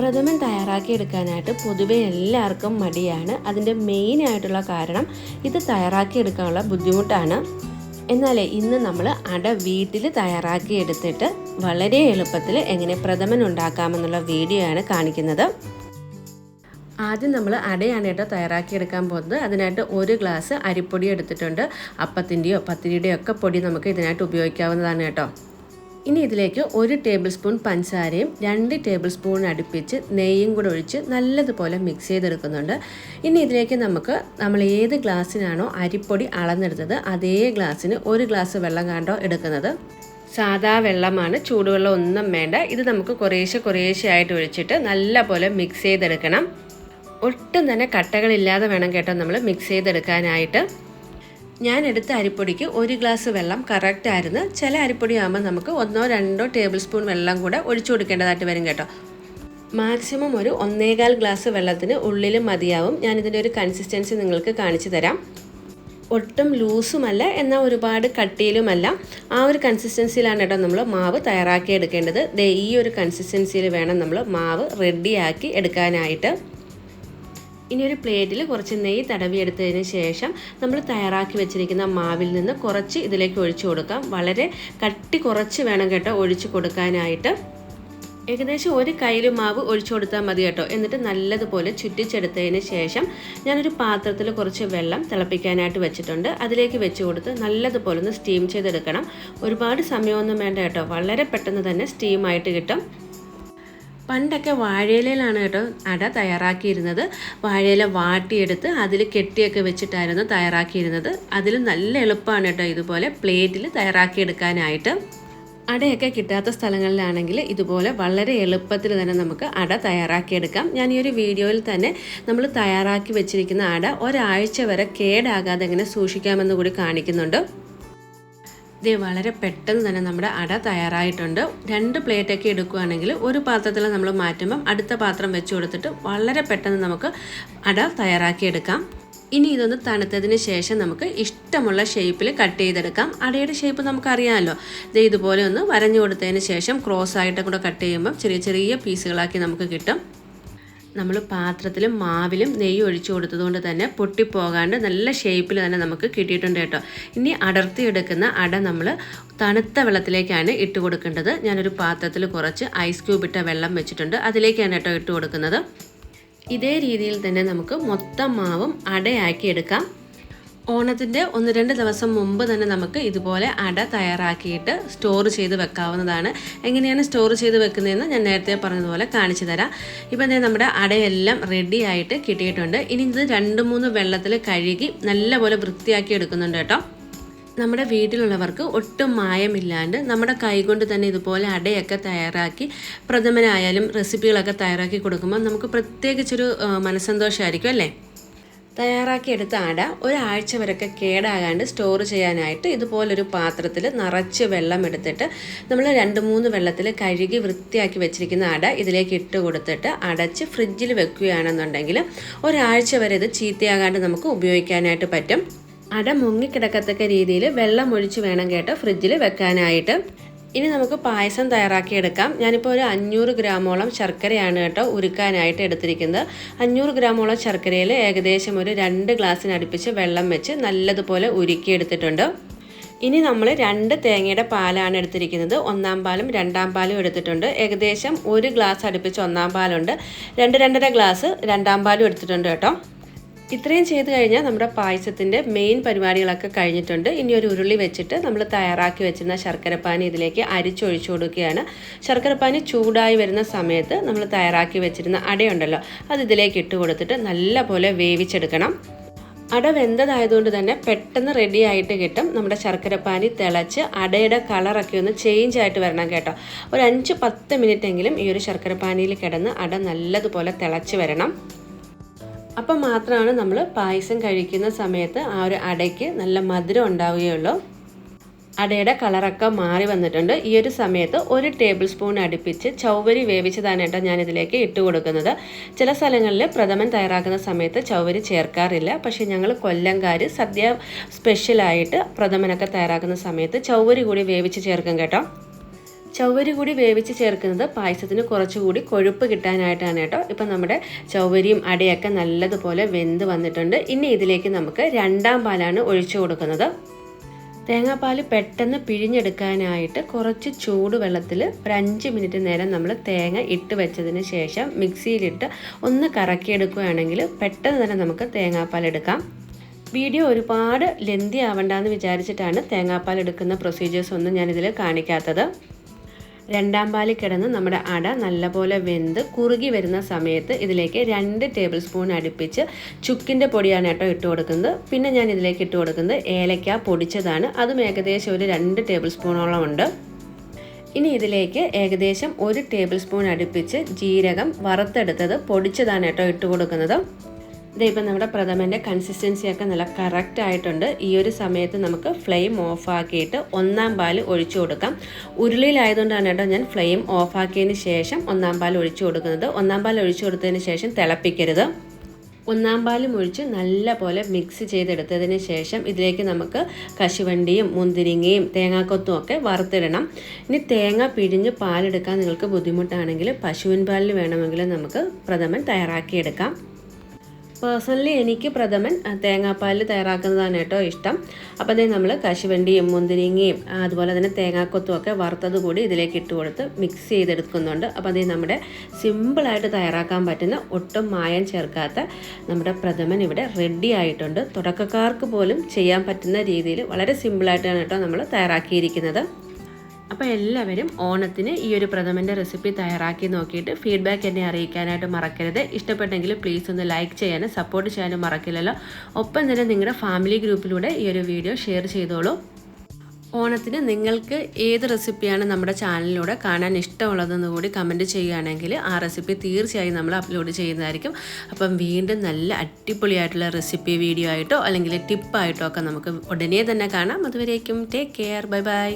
പ്രഥമൻ തയ്യാറാക്കിയെടുക്കാനായിട്ട് പൊതുവെ എല്ലാവർക്കും മടിയാണ്. അതിന്റെ മെയിൻ ആയിട്ടുള്ള കാരണം ഇത് തയ്യാറാക്കിയെടുക്കാനുള്ള ബുദ്ധിമുട്ടാണ്. എന്നാൽ ഇന്ന് നമ്മൾ അട വീട്ടിൽ തയ്യാറാക്കിയെടുത്തിട്ട് വളരെ എളുപ്പത്തിൽ എങ്ങനെ പ്രഥമൻ ഉണ്ടാക്കാമെന്നുള്ള വീഡിയോ ആണ് കാണിക്കുന്നത്. ആദ്യം നമ്മൾ അടയാണ് കേട്ടോ തയ്യാറാക്കിയെടുക്കാൻ പോകുന്നത്. അതിനായിട്ട് ഒരു ഗ്ലാസ് അരിപ്പൊടി എടുത്തിട്ടുണ്ട്. അപ്പത്തിന്റെയോ പത്തിരിയുടെയോ ഒക്കെ പൊടി നമുക്ക് ഇതിനായിട്ട് ഉപയോഗിക്കാവുന്നതാണ് കേട്ടോ. ഇനി ഇതിലേക്ക് ഒരു ടേബിൾ സ്പൂൺ പഞ്ചസാരയും രണ്ട് ടേബിൾ സ്പൂൺ അടുപ്പിച്ച് നെയ്യും കൂടെ ഒഴിച്ച് നല്ലതുപോലെ മിക്സ് ചെയ്തെടുക്കുന്നുണ്ട്. ഇനി ഇതിലേക്ക് നമുക്ക് നമ്മൾ ഏത് ഗ്ലാസ്സിനാണോ അരിപ്പൊടി അളന്നെടുത്തത് അതേ ഗ്ലാസ്സിന് ഒരു ഗ്ലാസ് വെള്ളം കാണ്ടോ എടുക്കുന്നത്. സാധാ വെള്ളമാണ് ചൂടുവെള്ളം ഒന്നും വേണ്ട. ഇത് നമുക്ക് കുറേശ്ശെ കുറേശ്ശെ ആയിട്ട് ഒഴിച്ചിട്ട് നല്ലപോലെ മിക്സ് ചെയ്തെടുക്കണം. ഒട്ടും തന്നെ കട്ടകളില്ലാതെ വേണം കേട്ടോ നമ്മൾ മിക്സ് ചെയ്തെടുക്കാനായിട്ട്. ഞാൻ എടുത്ത അരിപ്പൊടിക്ക് ഒരു ഗ്ലാസ് വെള്ളം കറക്റ്റ് ആയിരുന്നു. ചില അരിപ്പൊടി ആകുമ്പോൾ നമുക്ക് ഒന്നോ രണ്ടോ ടേബിൾ സ്പൂൺ വെള്ളം കൂടെ ഒഴിച്ചു കൊടുക്കേണ്ടതായിട്ട് വരും കേട്ടോ. മാക്സിമം ഒരു ഒന്നേകാൽ ഗ്ലാസ് വെള്ളത്തിന് ഉള്ളിൽ മതിയാവും. ഞാനിതിന്റെ ഒരു കൺസിസ്റ്റൻസി നിങ്ങൾക്ക് കാണിച്ചു തരാം. ഒട്ടും ലൂസുമല്ല എന്നാൽ ഒരുപാട് കട്ടിയിലുമല്ല. ആ ഒരു കൺസിസ്റ്റൻസിയിലാണ് കേട്ടോ നമ്മൾ മാവ് തയ്യാറാക്കി എടുക്കേണ്ടത്. ദേ ഈ ഒരു കൺസിസ്റ്റൻസിയിൽ വേണം നമ്മൾ മാവ് റെഡിയാക്കി എടുക്കാനായിട്ട്. ഇനി ഒരു പ്ലേറ്റിൽ കുറച്ച് നെയ്യ് തടവിയെടുത്തതിന് ശേഷം നമ്മൾ തയ്യാറാക്കി വെച്ചിരിക്കുന്ന മാവിൽ നിന്ന് കുറച്ച് ഇതിലേക്ക് ഒഴിച്ചു കൊടുക്കാം. വളരെ കട്ടി കുറച്ച് വേണം കേട്ടോ ഒഴിച്ചു കൊടുക്കാനായിട്ട്. ഏകദേശം ഒരു കയ്യിൽ മാവ് ഒഴിച്ചു കൊടുത്താൽ മതി കേട്ടോ. എന്നിട്ട് നല്ലതുപോലെ ചുറ്റിച്ചെടുത്തതിന് ശേഷം ഞാനൊരു പാത്രത്തിൽ കുറച്ച് വെള്ളം തിളപ്പിക്കാനായിട്ട് വെച്ചിട്ടുണ്ട്. അതിലേക്ക് വെച്ച് കൊടുത്ത് നല്ലതുപോലെ ഒന്ന് സ്റ്റീം ചെയ്തെടുക്കണം. ഒരുപാട് സമയമൊന്നും വേണ്ട കേട്ടോ. വളരെ പെട്ടെന്ന് തന്നെ സ്റ്റീമായിട്ട് കിട്ടും. പണ്ടൊക്കെ വാഴയിലയിലാണ് കേട്ടോ അട തയ്യാറാക്കിയിരുന്നത്. വാഴയില വാട്ടിയെടുത്ത് അതിൽ കെട്ടിയൊക്കെ വെച്ചിട്ടായിരുന്നു തയ്യാറാക്കിയിരുന്നത്. അതിൽ നല്ല എളുപ്പമാണ് കേട്ടോ ഇതുപോലെ പ്ലേറ്റിൽ തയ്യാറാക്കിയെടുക്കാനായിട്ട്. അടയൊക്കെ കിട്ടാത്ത സ്ഥലങ്ങളിലാണെങ്കിൽ ഇതുപോലെ വളരെ എളുപ്പത്തിൽ തന്നെ നമുക്ക് അട തയ്യാറാക്കിയെടുക്കാം. ഞാൻ ഈ ഒരു വീഡിയോയിൽ തന്നെ നമ്മൾ തയ്യാറാക്കി വെച്ചിരിക്കുന്ന അട ഒരാഴ്ച വരെ കേടാകാതെ എങ്ങനെ സൂക്ഷിക്കാമെന്ന് കൂടി കാണിക്കുന്നുണ്ട്. ഇത് വളരെ പെട്ടെന്ന് തന്നെ നമ്മുടെ അട തയ്യാറായിട്ടുണ്ട്. രണ്ട് പ്ലേറ്റൊക്കെ എടുക്കുകയാണെങ്കിൽ ഒരു പാത്രത്തിൽ നമ്മൾ മാറ്റുമ്പം അടുത്ത പാത്രം വെച്ച് കൊടുത്തിട്ട് വളരെ പെട്ടെന്ന് നമുക്ക് അട തയ്യാറാക്കിയെടുക്കാം. ഇനി ഇതൊന്ന് തണുത്തതിന് ശേഷം നമുക്ക് ഇഷ്ടമുള്ള ഷേപ്പിൽ കട്ട് ചെയ്തെടുക്കാം. അടയുടെ ഷേപ്പ് നമുക്കറിയാമല്ലോ. ഇത് ഇതുപോലെ ഒന്ന് വരഞ്ഞു കൊടുത്തതിന് ശേഷം ക്രോസ് ആയിട്ട് കൂടെ കട്ട് ചെയ്യുമ്പം ചെറിയ ചെറിയ പീസുകളാക്കി നമുക്ക് കിട്ടും. നമ്മൾ പാത്രത്തിലും മാവിലും നെയ്യ് ഒഴിച്ചു കൊടുത്തതുകൊണ്ട് തന്നെ പൊട്ടിപ്പോകാണ്ട് നല്ല ഷേപ്പിൽ തന്നെ നമുക്ക് കിട്ടിയിട്ടുണ്ട് കേട്ടോ. ഇനി അടർത്തിയെടുക്കുന്ന അട നമ്മൾ തണുത്ത വെള്ളത്തിലേക്കാണ് ഇട്ട് കൊടുക്കേണ്ടത്. ഞാനൊരു പാത്രത്തിൽ കുറച്ച് ഐസ് ക്യൂബ് ഇട്ട വെള്ളം വെച്ചിട്ടുണ്ട്. അതിലേക്കാണ് കേട്ടോ ഇട്ട് കൊടുക്കുന്നത്. ഇതേ രീതിയിൽ തന്നെ നമുക്ക് മൊത്തം മാവും അടയാക്കി എടുക്കാം. ഓണത്തിന്റെ ഒന്ന് രണ്ട് ദിവസം മുമ്പ് തന്നെ നമുക്ക് ഇതുപോലെ അട തയ്യാറാക്കിയിട്ട് സ്റ്റോർ ചെയ്ത് വെക്കാവുന്നതാണ്. എങ്ങനെയാണ് സ്റ്റോർ ചെയ്ത് വെക്കുന്നതെന്ന് ഞാൻ നേരത്തെ പറഞ്ഞതുപോലെ കാണിച്ചു തരാം. ഇപ്പം തന്നെ നമ്മുടെ അടയെല്ലാം റെഡി ആയിട്ട് കിട്ടിയിട്ടുണ്ട്. ഇനി ഇത് രണ്ട് മൂന്ന് വെള്ളത്തിൽ കഴുകി നല്ലപോലെ വൃത്തിയാക്കി എടുക്കുന്നുണ്ട് കേട്ടോ. നമ്മുടെ വീട്ടിലുള്ളവർക്ക് ഒട്ടും മായമില്ലാണ്ട് നമ്മുടെ കൈകൊണ്ട് തന്നെ ഇതുപോലെ അടയൊക്കെ തയ്യാറാക്കി പ്രഥമനായാലും റെസിപ്പികളൊക്കെ തയ്യാറാക്കി കൊടുക്കുമ്പോൾ നമുക്ക് പ്രത്യേകിച്ചൊരു മനസ്സന്തോഷമായിരിക്കും അല്ലേ? തയ്യാറാക്കിയെടുത്ത അട ഒരാഴ്ച വരെയൊക്കെ കേടാകാണ്ട് സ്റ്റോർ ചെയ്യാനായിട്ട് ഇതുപോലൊരു പാത്രത്തിൽ നിറച്ച് വെള്ളം എടുത്തിട്ട് നമ്മൾ രണ്ട് മൂന്ന് വെള്ളത്തിൽ കഴുകി വൃത്തിയാക്കി വെച്ചിരിക്കുന്ന അട ഇതിലേക്ക് ഇട്ട് കൊടുത്തിട്ട് അടച്ച് ഫ്രിഡ്ജിൽ വെക്കുകയാണെന്നുണ്ടെങ്കിൽ ഒരാഴ്ച വരെ ഇത് ചീത്തയാകാണ്ട് നമുക്ക് ഉപയോഗിക്കാനായിട്ട് പറ്റും. അട മുങ്ങിക്കിടക്കത്തക്ക രീതിയിൽ വെള്ളം ഒഴിച്ച് വേണം കേട്ടോ ഫ്രിഡ്ജിൽ വെക്കാനായിട്ട്. ഇനി നമുക്ക് പായസം തയ്യാറാക്കിയെടുക്കാം. ഞാനിപ്പോൾ ഒരു അഞ്ഞൂറ് ഗ്രാമോളം ശർക്കരയാണ് കേട്ടോ ഉരുക്കാനായിട്ട് എടുത്തിരിക്കുന്നത്. അഞ്ഞൂറ് ഗ്രാമോളം ശർക്കരയിൽ ഏകദേശം ഒരു രണ്ട് ഗ്ലാസ്സിനടുപ്പിച്ച് വെള്ളം വെച്ച് നല്ലതുപോലെ ഉരുക്കിയെടുത്തിട്ടുണ്ട്. ഇനി നമ്മൾ രണ്ട് തേങ്ങയുടെ പാലാണ് എടുത്തിരിക്കുന്നത്. ഒന്നാം പാലും രണ്ടാം പാലും എടുത്തിട്ടുണ്ട്. ഏകദേശം ഒരു ഗ്ലാസ് അടുപ്പിച്ച് ഒന്നാം പാലുണ്ട്. രണ്ട് രണ്ടര ഗ്ലാസ് രണ്ടാം പാലും എടുത്തിട്ടുണ്ട് കേട്ടോ. ഇത്രയും ചെയ്ത് കഴിഞ്ഞാൽ നമ്മുടെ പായസത്തിന്റെ മെയിൻ പരിപാടികളൊക്കെ കഴിഞ്ഞിട്ടുണ്ട്. ഇനി ഒരു ഉരുളി വെച്ചിട്ട് നമ്മൾ തയ്യാറാക്കി വെച്ചിരുന്ന ശർക്കരപ്പാനി ഇതിലേക്ക് അരിച്ചൊഴിച്ചു കൊടുക്കുകയാണ്. ശർക്കരപ്പാനി ചൂടായി വരുന്ന സമയത്ത് നമ്മൾ തയ്യാറാക്കി വെച്ചിരുന്ന അടയുണ്ടല്ലോ അത് ഇതിലേക്ക് ഇട്ട് കൊടുത്തിട്ട് നല്ലപോലെ വേവിച്ചെടുക്കണം. അട വെന്തതായതുകൊണ്ട് തന്നെ പെട്ടെന്ന് റെഡി ആയിട്ട് കിട്ടും. നമ്മുടെ ശർക്കരപ്പാനി തിളച്ച് അടയുടെ കളറൊക്കെ ഒന്ന് ചേഞ്ച് ആയിട്ട് വരണം കേട്ടോ. ഒരു അഞ്ച് പത്ത് മിനിറ്റ് എങ്കിലും ഈ ഒരു ശർക്കരപ്പാനിയിൽ കിടന്ന് അട നല്ലതുപോലെ തിളച്ച് വരണം. അപ്പം മാത്രമാണ് നമ്മൾ പായസം കഴിക്കുന്ന സമയത്ത് ആ ഒരു അടയ്ക്ക് നല്ല മധുരം ഉണ്ടാവുകയുള്ളൂ. അടയുടെ കളറൊക്കെ മാറി വന്നിട്ടുണ്ട്. ഈ ഒരു സമയത്ത് ഒരു ടേബിൾ സ്പൂൺ അടുപ്പിച്ച് ചൗവരി വേവിച്ചതാണ് കേട്ടോ ഞാനിതിലേക്ക് ഇട്ട് കൊടുക്കുന്നത്. ചില സ്ഥലങ്ങളിൽ പ്രഥമൻ തയ്യാറാക്കുന്ന സമയത്ത് ചൗവരി ചേർക്കാറില്ല. പക്ഷേ ഞങ്ങൾ കൊല്ലംകാർ സദ്യ സ്പെഷ്യലായിട്ട് പ്രഥമനൊക്കെ തയ്യാറാക്കുന്ന സമയത്ത് ചൗവരി കൂടി വേവിച്ച് ചേർക്കും കേട്ടോ. ചവ്വരി കൂടി വേവിച്ച് ചേർക്കുന്നത് പായസത്തിന് കുറച്ചുകൂടി കൊഴുപ്പ് കിട്ടാനായിട്ടാണ് കേട്ടോ. ഇപ്പം നമ്മുടെ ചവ്വരിയും അടയൊക്കെ നല്ലതുപോലെ വെന്ത് വന്നിട്ടുണ്ട്. ഇനി ഇതിലേക്ക് നമുക്ക് രണ്ടാം പാലാണ് ഒഴിച്ചു കൊടുക്കുന്നത്. തേങ്ങാപ്പാൽ പെട്ടെന്ന് പിഴിഞ്ഞെടുക്കാനായിട്ട് കുറച്ച് ചൂടുവെള്ളത്തിൽ ഒരു അഞ്ച് മിനിറ്റ് നേരം നമ്മൾ തേങ്ങ ഇട്ട് വെച്ചതിന് ശേഷം മിക്സിയിലിട്ട് ഒന്ന് കറക്കിയെടുക്കുകയാണെങ്കിൽ പെട്ടെന്ന് തന്നെ നമുക്ക് തേങ്ങാപ്പാൽ എടുക്കാം. വീഡിയോ ഒരുപാട് ലെന്തി ആവണ്ടെന്ന് വിചാരിച്ചിട്ടാണ് തേങ്ങാപ്പാൽ എടുക്കുന്ന പ്രൊസീജിയേഴ്സ് ഒന്നും ഞാനിതിൽ കാണിക്കാത്തത്. രണ്ടാം പാലിൽ കിടന്ന് നമ്മുടെ അട നല്ലപോലെ വെന്ത് കുറുകി വരുന്ന സമയത്ത് ഇതിലേക്ക് രണ്ട് ടേബിൾ സ്പൂൺ അടുപ്പിച്ച് ചുക്കിന്റെ പൊടിയാണ് കേട്ടോ ഇട്ട് കൊടുക്കുന്നത്. പിന്നെ ഞാൻ ഇതിലേക്ക് ഇട്ട് കൊടുക്കുന്നത് ഏലക്ക പൊടിച്ചതാണ്. അതും ഏകദേശം ഒരു രണ്ട് ടേബിൾ സ്പൂണോളം ഉണ്ട്. ഇനി ഇതിലേക്ക് ഏകദേശം ഒരു ടേബിൾ സ്പൂൺ അടുപ്പിച്ച് ജീരകം വറുത്തെടുത്തത് പൊടിച്ചതാണ് കേട്ടോ ഇട്ട് കൊടുക്കുന്നത്. ഇതിപ്പോൾ നമ്മുടെ പ്രഥമന്റെ കൺസിസ്റ്റൻസിയൊക്കെ നല്ല കറക്റ്റ് ആയിട്ടുണ്ട്. ഈ ഒരു സമയത്ത് നമുക്ക് ഫ്ലെയിം ഓഫാക്കിയിട്ട് ഒന്നാം പാൽ ഒഴിച്ചു കൊടുക്കാം. ഉരുളിയിലായതുകൊണ്ടാണ് കേട്ടോ ഞാൻ ഫ്ലെയിം ഓഫാക്കിയതിന് ശേഷം ഒന്നാം പാൽ ഒഴിച്ചു കൊടുക്കുന്നത്. ഒന്നാം പാൽ ഒഴിച്ചു കൊടുത്തതിന് ശേഷം തിളപ്പിക്കരുത്. ഒന്നാം പാലും ഒഴിച്ച് നല്ല പോലെ മിക്സ് ചെയ്തെടുത്തതിന് ശേഷം ഇതിലേക്ക് നമുക്ക് കശുവണ്ടിയും മുന്തിരിങ്ങയും തേങ്ങാക്കൊത്തും ഒക്കെ വറുത്തിടണം. ഇനി തേങ്ങ പിഴിഞ്ഞ് പാലെടുക്കാൻ നിങ്ങൾക്ക് ബുദ്ധിമുട്ടാണെങ്കിൽ പശുവിൻ പാലിൽ വേണമെങ്കിൽ നമുക്ക് പ്രഥമൻ തയ്യാറാക്കിയെടുക്കാം. പേഴ്സണലി എനിക്ക് പ്രഥമൻ തേങ്ങാപ്പാലിൽ തയ്യാറാക്കുന്നതാണ് കേട്ടോ ഇഷ്ടം. അപ്പോൾ അതേ നമ്മൾ കശുവണ്ടിയും മുന്തിരിങ്ങയും അതുപോലെ തന്നെ തേങ്ങാക്കൊത്തും ഒക്കെ വറുത്തത് കൂടി ഇതിലേക്ക് ഇട്ട് കൊടുത്ത് മിക്സ് ചെയ്തെടുക്കുന്നുണ്ട്. അപ്പോൾ അതേ നമ്മുടെ സിമ്പിളായിട്ട് തയ്യാറാക്കാൻ പറ്റുന്ന ഒട്ടും മായം ചേർക്കാത്ത നമ്മുടെ പ്രഥമൻ ഇവിടെ റെഡി ആയിട്ടുണ്ട്. തുടക്കക്കാർക്ക് പോലും ചെയ്യാൻ പറ്റുന്ന രീതിയിൽ വളരെ സിമ്പിളായിട്ടാണ് കേട്ടോ നമ്മൾ തയ്യാറാക്കിയിരിക്കുന്നത്. അപ്പോൾ എല്ലാവരും ഓണത്തിന് ഈ ഒരു പ്രഥമന്റെ റെസിപ്പി തയ്യാറാക്കി നോക്കിയിട്ട് ഫീഡ്ബാക്ക് എന്നെ അറിയിക്കാനായിട്ട് മറക്കരുത്. ഇഷ്ടപ്പെട്ടെങ്കിൽ പ്ലീസ് ഒന്ന് ലൈക്ക് ചെയ്യാനും സപ്പോർട്ട് ചെയ്യാനും മറക്കില്ലല്ലോ. ഒപ്പം തന്നെ നിങ്ങളുടെ ഫാമിലി ഗ്രൂപ്പിലൂടെ ഈ ഒരു വീഡിയോ ഷെയർ ചെയ്തോളൂ. ഓണത്തിന് നിങ്ങൾക്ക് ഏത് റെസിപ്പിയാണ് നമ്മുടെ ചാനലിലൂടെ കാണാൻ ഇഷ്ടമുള്ളതെന്ന് കൂടി കമന്റ് ചെയ്യുകയാണെങ്കിൽ ആ റെസിപ്പി തീർച്ചയായും നമ്മൾ അപ്ലോഡ് ചെയ്യുന്നതായിരിക്കും. അപ്പം വീണ്ടും നല്ല അടിപൊളിയായിട്ടുള്ള റെസിപ്പി വീഡിയോ ആയിട്ടോ അല്ലെങ്കിൽ ടിപ്പായിട്ടോ ഒക്കെ നമുക്ക് ഉടനെ തന്നെ കാണാം. അതുവരേക്കും ടേക്ക് കെയർ ബൈ ബൈ